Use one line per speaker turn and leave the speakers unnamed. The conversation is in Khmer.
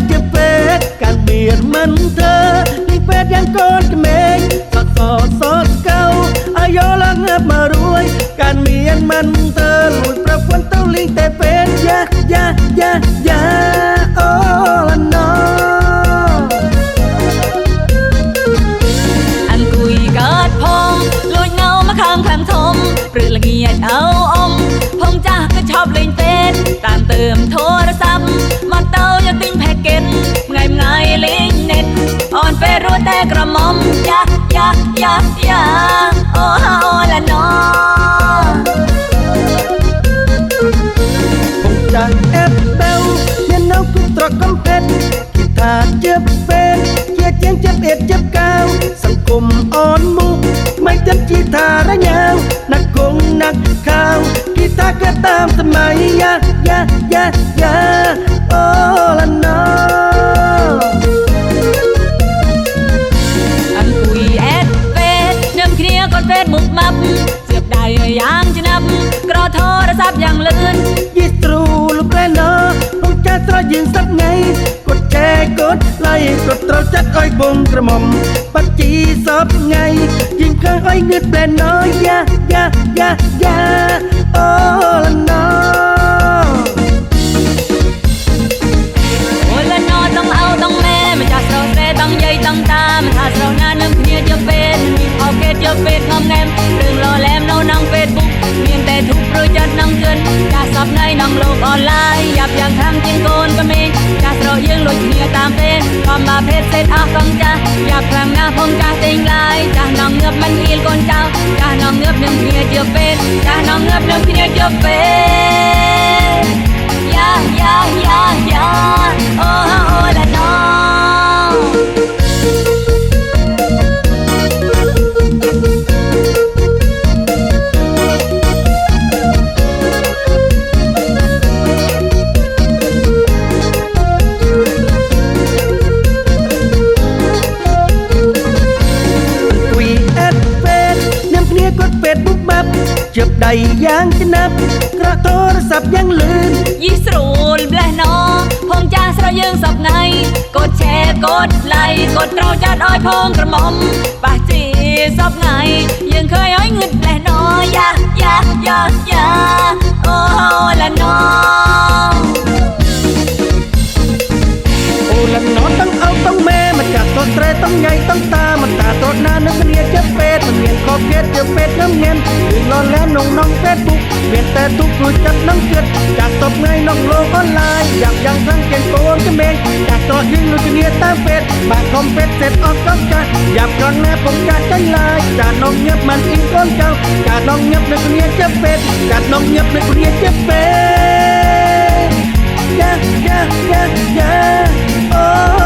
ดเกเป็ดการเบียดมันเธอลิงเป็ดยังก้นเมงสักสอดสอดเก่าอายอลังเงือบมารวย การเบียดมันเธอหลุดประควนเต้าลิงแต่เป็ดยะ
ยะยะยะโอ้ละนออันกุยกอดพงลอยเงามาข้างแคลมทมเปลือกละเงียดเอาอมพงจ้าก็ชอบเล่นเป็ดตามเติมทม តែក្រមុំយ៉ាយ៉ាយ៉ាយ៉ាអូអូឡាណូ
ពុកចាស់អេបបេវមាននៅគូត្រកំភេតគិតថាជាពេនជាជាងចិត្តអៀតចិត្តកៅសង្គមអនមុខថ្មីចិត្តជីថារញ៉ាវណាក់គង់ណាក់កៅគិតថាកើតតាមសម័យយ៉ាយ៉ាយ៉ាយ៉ា
សាប់យ៉ាងលឿន
យីទ្រូលោកឡែណក្នុងចាស់ត្រូវយើងសឹកថ្ងៃគាត់ចែកគាត់ឡៃគាត់ត្រូវចាត់ឲ្យបងក្រមុំបាត់ជីសពថ្ងៃយើងខាងឲ្យងឿតឡែណយ៉ាយ៉ាយ៉ាយ៉ាអូឡែណ
អូឡែណដងអោដងម៉ែម្ចាស់ស្រោស្រែដងយាយដងតាមិនថាស្រោណានឹងគ្នាយើង នអោកេតជាពេទ្យងំងែមរឿងលលែមនៅក្នុង Facebook មានតែធូបព្រួយចិត្តនឹងគិនចាស់សពថ្ងៃក្នុងលោកអនឡាញយ៉ាប់យ៉ាងខាងជាងកូនក្មេងចាស់ស្រោយើងលួចគ្នាតាមពេទ្យខំមកភេទសេតអស់កងចាស់យ៉ាប់ខ្លាំងណាស់ផងចាស់ទិញឡាយចាស់នងងើបមិនហ៊ានកូនចៅចាស់នងងើបនឹងគ្នាជាពេទ្យចាស់នងងើបនឹងគ្នាជាពេទ្ជា
ប់ដៃយ៉ាងច្បាប់ក្រកទូរស័ព្ទយ៉ាងលឿន
យីស្រួលម្លេះណោផងចាស់ស្រីយើងសពថ្ងៃកូនឆែកូនផ្លៃកូនត្រូវចាស់ដោយផងក្រមុំប៉ះជីសពថ្ងៃយើងឃើញហើយងឹតម្លេះណោយ៉ាយ៉ាយ៉ាយ៉ាអូឡាណោ
អូឡាណោទាំងអោទាំងមេមិនចាស់តត្រេទាំងញ៉ៃទាំងតាមិនតាតរណានឹងគ្នាចិត្តពេទ្យមិនមានខុសភេទជាពេទ្យនឹងមានលល មានតែទុករួចចិត្តនឹងគិតចាត់តបថ្ងៃក្នុងលោកអនឡាញយ៉ាងយ៉ាងខាងជាងកូនក្មេងចាត់តយើងលុយគ្នាតាមពេតបាក់ខំពេតសេតអត់កត់ចាស់យ៉ាប់កនណែពុំចាត់ចាញ់ឡាយចាត់នងញឹបមិនអ៊ីកូនចៅចាត់នងញឹបនឹងគ្នាជាពេតចាត់នងញឹបនឹងគ្នាជាពេត yeah, yeah, yeah, yeah. Oh,